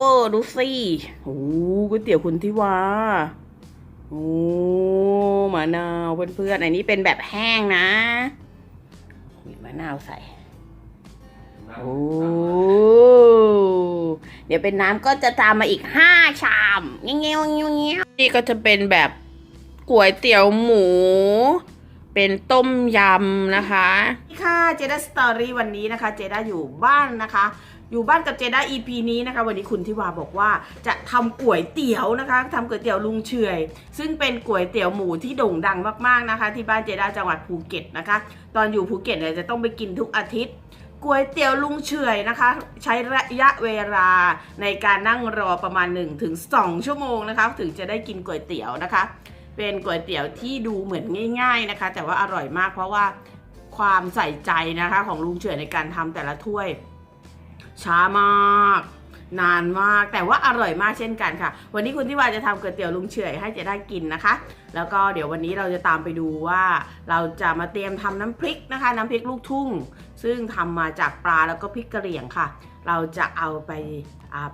โอ้ดูสิโอ้ก๋วยเตี๋ยวคุณทิวาโอ้มะนาวเพื่อนๆอันนี้เป็นแบบแห้งนะมีมะนาวใส่โอ้เดี๋ยวเป็นน้ำก็จะตามมาอีกห้าชามเงี้ยวเงี้ยวเงี้ยวเงี้ยวนี่ก็จะเป็นแบบก๋วยเตี๋ยวหมู เป็นต้มยำนะคะ ค่ะเจด้าสตอรี่วันนี้นะคะ เจด้าอยู่บ้านนะคะ อยู่บ้านกับเจด้า EP นี้นะคะ วันนี้คุณทิวาบอกว่าจะทำก๋วยเตี๋ยวนะคะทำก๋วยเตี๋ยวลุงเฉยซึ่งเป็นก๋วยเตี๋ยวหมูที่โด่งดังมากๆนะคะ ที่บ้านเจด้าจังหวัดภูเก็ตนะคะ ตอนอยู่ภูเก็ตเนี่ยจะต้องไปกินทุกอาทิตย์ก๋วยเตี๋ยวลุงเฉยนะคะ ใช้ระยะเวลาในการนั่งรอประมาณ 1-2 ชั่วโมงนะคะ ถึงจะได้กินก๋วยเตี๋ยวนะคะ เป็นก๋วยเตี๋ยวที่ดูเหมือนง่าย ๆนะคะ แต่ว่าอร่อยมากเพราะว่าความใส่ใจนะคะของลุงเฉยในการทำแต่ละถ้วย ช้ามาก นานมากแต่ว่าอร่อยมากเช่นกันค่ะ วันนี้คุณที่ว่าจะทำก๋วยเตี๋ยวลุงเฉยให้เจะได้กินนะคะ แล้วก็เดี๋ยววันนี้เราจะตามไปดูว่า เราจะมาเตรียมทำน้ำพริกนะคะ น้ำพริกลูกทุ่ง ซึ่งทำมาจากปลาแล้วก็พริกกระเหรี่ยงค่ะ เราจะเอาไป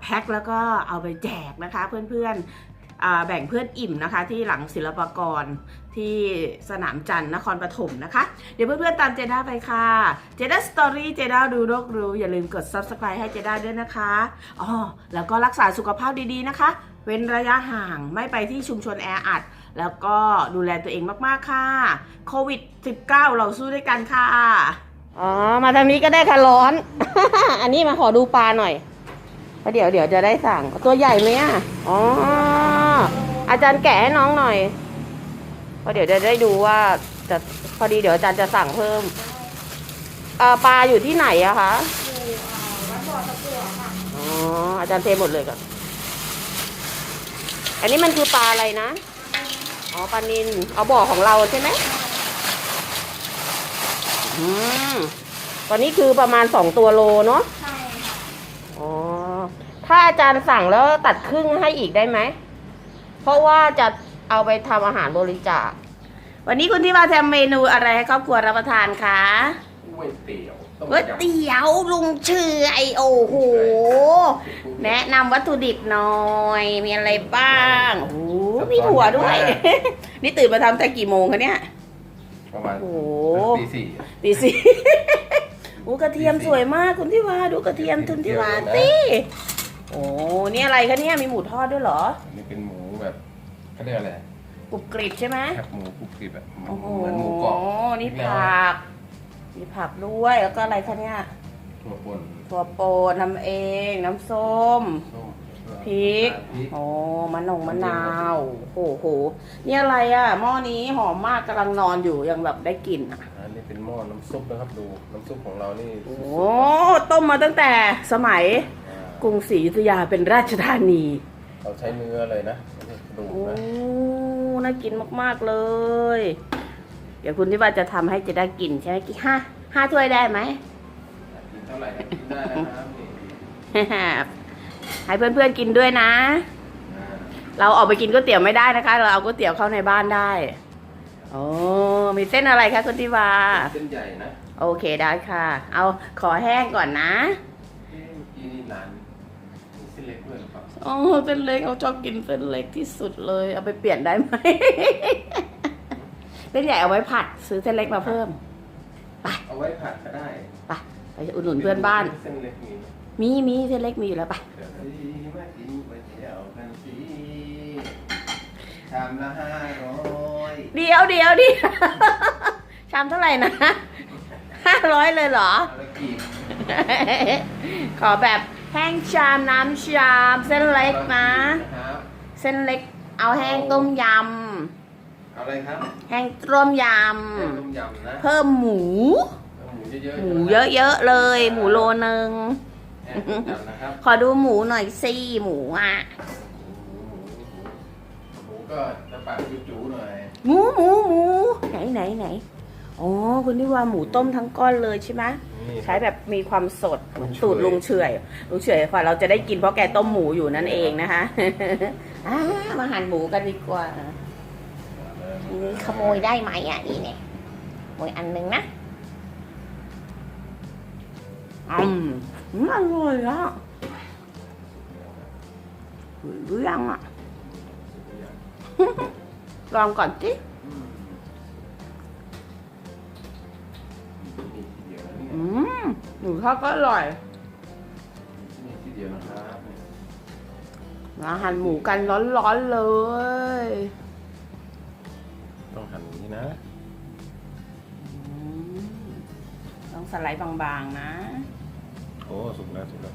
แพ็คแล้วก็เอาไปแจกนะคะ เพื่อน แบ่งเพื่อนอิ่มนะคะ ที่หลังศิลปากรที่สนามจันทร์นครปฐมนะคะ เดี๋ยวเพื่อนๆตามเจด้าไปค่ะเจด้าสตอรี่เจด้าดูโรครู้ อย่าลืมกด subscribe ให้เจด้าด้วยนะคะอ๋อแล้วก็รักษาสุขภาพดีๆนะคะ เว้นระยะห่างไม่ไปที่ชุมชนแออัด แล้วก็ดูแลตัวเองมากๆค่ะโควิด -19 เราสู้ด้วยกันค่ะอ๋อ มาทางนี้ก็ได้ค่ะร้อน อันนี้มาขอดูปลาหน่อยเดี๋ยวเดี๋ยวจะได้สั่ง ตัวใหญ่ไหมอะ อ๋อ อาจารย์แกะให้น้องหน่อยเพราะเดี๋ยวจะได้ดูว่าจะพอดีเดี๋ยวอาจารย์จะสั่งเพิ่มเอ่อปลาอยู่ที่ไหนอะคะอ๋ออาจารย์เทหมดเลยก่อนอันนี้มันคือปลาอะไรนะ อ๋อปลานินเอาบ่อของเราใช่ไหมอืมตอนนี้คือประมาณสองตัวโลเนาะใช่ค่ะอ๋อถ้าอาจารย์สั่งแล้วตัดครึ่งให้อีกได้ไหม เพราะว่าจะเอาไปทำอาหารบริจาควันนี้คุณที่มาทำเมนูอะไรให้ครอบครัวรับประทานคะก๋วยเตี๋ยวต้มก๋วยยำเตี๋ยวลุงเฉอยโอ้โห แนะนำวัตถุดิบหน่อยมีอะไรบ้างโอ้โหมีถั่วด้วย นี่ตื่นมาทำแต่กี่โมงคะเนี่ย ประมาณโอ้โห ตีสี่ตีสี่อู้กระเทียมสวยมากคุณที่วาดูกระเทียมทุนที่วาสิโอ้นี่อะไรคะเนี่ยมีหมูทอดด้วยเหรอ อันนี้เป็นหมูแบบ เขาเรียกอะไรกรุบกริบใช่ไหมแคบหมูกรุบกริบแบบเหโอ้โหมือนหมูกรอบนี่ผักมีผักด้วยแล้วก็อะไรคะเนี่ยถั่วป่นถั่วโปนทำเอง น้ำส้ม ส้มพริก พริก โอ้มะนงมะนาวโอ้โห นี่อะไรอะ หม้อนี้หอมมากกำลังนอนอยู่ยังแบบได้กลิ่นอะ อันนี้เป็นหม้อน้ำซุปนะครับดูน้ำซุปของเรานี่โอ้ต้มมาตั้งแต่สมัยอ่ากรุงศรีอยุธยาเป็นราชธานี เราใช้เนื้อเลยนะไม่ใช่กระ ดูกโอ้นะน่ากินมากๆเลย เดี๋ยวคุณที่ว่าจะทำให้จะได้กินใช่ไหมกี่ห้าห้าถ้วยได้ไหม กินเท่าไหร่ก็กินได้นะครับนี่ให้เพื่อนๆกินด้วยนะ อ่าเราออกไปกินก๋วยเตี๋ยวไม่ได้นะคะ เราเอาก๋วยเตี๋ยวเข้าในบ้านได้โอ้มีเส้นอะไรคะคุณทิวา เส้นใหญ่นะ โอเคได้ค่ะ เอาขอแห้งก่อนนะ โอ้เส้นเล็กเอาชอบกินเส้นเล็กที่สุดเลย เอาไปเปลี่ยนได้ไหม เส้นใหญ่เอาไว้ผัด ซื้อเส้นเล็กมาเพิ่ม เอาไว้ผัดก็ได้ไปไปอุดหนุนเพื่อนบ้าน เส้นเล็กมีมีมีเส้นเล็กมีอยู่แล้วไป เดี๋ยวสิมากินก๋วยเตี๋ยวกันสิชามละห้าร้อยเดียวเดียวเดียว ชามเท่าไหร่นะห้าร้อยเลยเหรอ เอาละกี่ ขอแบบ แห้งชามน้ำชาม เส้นเล็กนะ ครับเส้นเล็กเอาแห้งต้มยเอาอะไรครับำ แห้งต้มยแห้งต้มยำนะำ เพิ่มหมู เอาหมูเยอะๆหมูเยอะๆเลย หมูโลนึง แห้งต้มยำนะครับขอดูหมูหน่อยสิหมูอะ หมูหมูหมูหมูก็จะปากจู๋ๆหน่อยหมูหมูหมูไหนไหนไหน อ๋อคุณนี่ว่าหมูต้มทั้งก้อนเลยใช่ไหมนี่ใช้แบบมีความสดเหมือนลุงเฉยสูตรลุงเฉอยลุงเฉอยค่ะเราจะได้กินเพราะแกต้มหมูอยู่นั่นเองนะคะ อ่ามาหั่นหมูกันดีกว่านี่ขโมยได้ไหมอะนี่เนี่ยขโมยอันหนึงนะอืมอืมอร่อยอะรู้ยังอะ ลองก่อนสิ หนูทอดก็อร่อยมีทีเดียวนะครับมาหั่นหมูกันร้อนๆเลย ต้องหั่นอย่างนี้นะอืมต้องสไลด์บางๆนะ โอ้สุกแล้วสุกแล้ว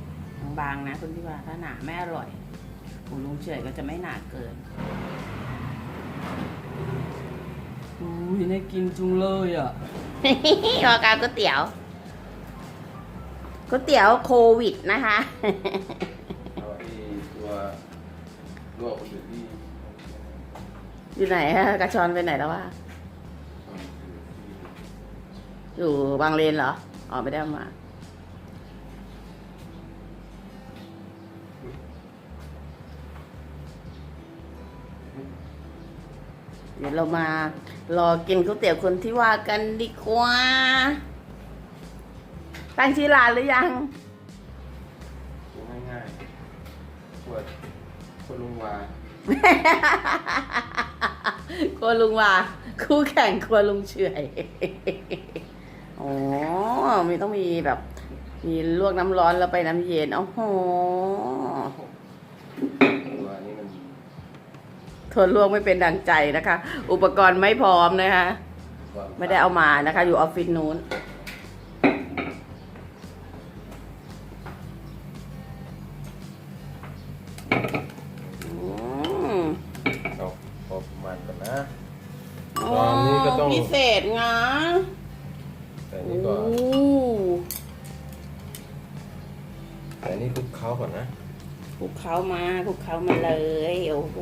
บางๆนะคุณที่ว่าถ้าหนาไม่อร่อยหมูลุงเฉยก็จะไม่หนาเกินอุ้ยน่ากินจุงเลยอะ รอการก๋วยเตี๋ยว ก๋วยเตี๋ยวโควิดนะคะเอาไอ้ตัวลวกอยู่ที่อยู่ไหนฮะกระชอนไปไหนแล้ววะอยู่ที่อยู่บางเลนเหรออ๋อไม่ได้เอามา เดี๋ยวเรามารอกินก๋วยเตี๋ยวคนที่ว่ากันดีกว่า ตั้งชื่อร้านหรือยังดูง่ายๆขวดขวดลุงวาครัวลุงว่า คู่แข่งครัวลุงเฉอยอ๋อมีต้องมีแบบ มีลวกน้ำร้อนแล้วไปน้ำเย็นโอ้โหตัวนี้มันทนลวกไม่เป็นดังใจนะคะ อุปกรณ์ไม่พร้อมนะคะความไม่ได้เอามานะคะ อยู่ออฟฟิศนู้น พิเศษงะแต่โอ้นี่ก็แต่นี่คลุกเคล้าก่อนนะคลุกเขามาคลุกเขามาเลย โอ้โห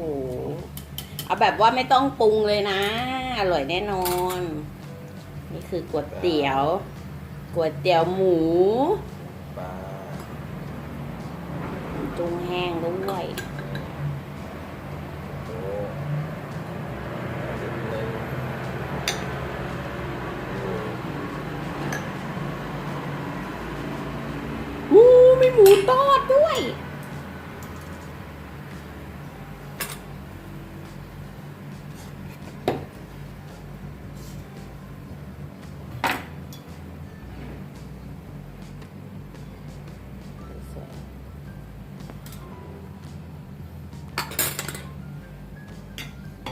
เอาแบบว่าไม่ต้องปรุงเลยนะ อร่อยแน่นอน นี่คือก๋วยเตี๋ยวก๋วยเตี๋ยวหมูปลาจุงแห้งด้วย โอ้เสร็จเลย ห มูมีหมูทอดด้วย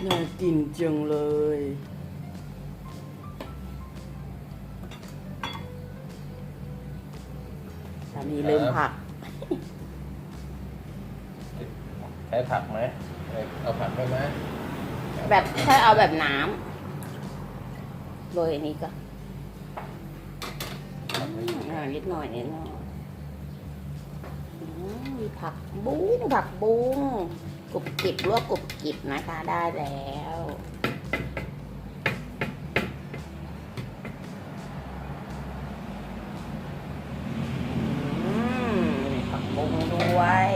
น่ากินจังเลย สามีลืมผัก ใช้ผักไหมเอาผักไปไหมแบบถ้าเอาแบบน้ำโรยอันนี้ก็ผักไม่อยู่อ่านิดหน่อยนิดหน่อยอืมมีผักบุ้งผักบุ้งกรุบกริบลวกกรุบกริบนะคะได้แล้วอืมมีผักบุ้งด้วย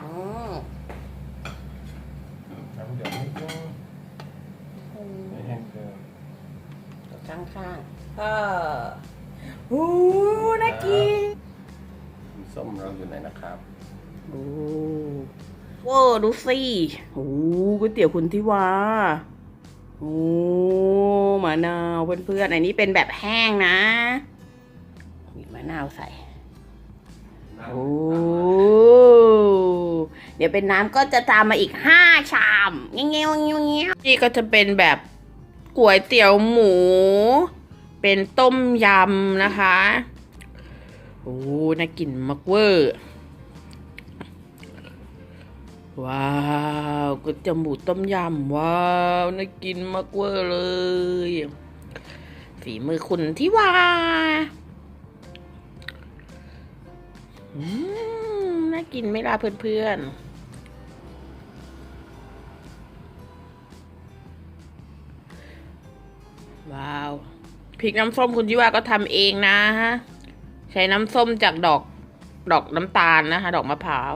อืม น้ำเดือดนิดนึงไม่แห้งเกิน ข้างๆก็หูน่ากินส้มเราอยู่ไหนนะครับโอ้โว้ดูสิโอ้ก๋วยเตี๋ยวคุณที่วาโอ้มะนาวเพื่อนๆอันนี้เป็นแบบแห้งนะมีมะนาวใส่โอ้เดี๋ยวเป็นน้ำก็จะตามมาอีกห้าชามเงี้ยวเงี้ยวเงี้ยวเงี้ยวนี่ก็จะเป็นแบบก๋วยเตี๋ยวหมู เป็นต้มยำนะคะ โอ้น่ากินมากเวอร์ ว้าวก๋วยเตี๋ยวหมูต้มยำ ว้าวน่ากินมากเวอร์เลย ฝีมือคุณที่ว่าน่ากินไม่ล่ะเพื่อนๆว้าว พริกน้ำส้มคุณที่ว่าก็ทำเองนะฮะ ใช้น้ำส้มจากดอกดอกน้ำตาลนะคะ ดอกมะพร้าว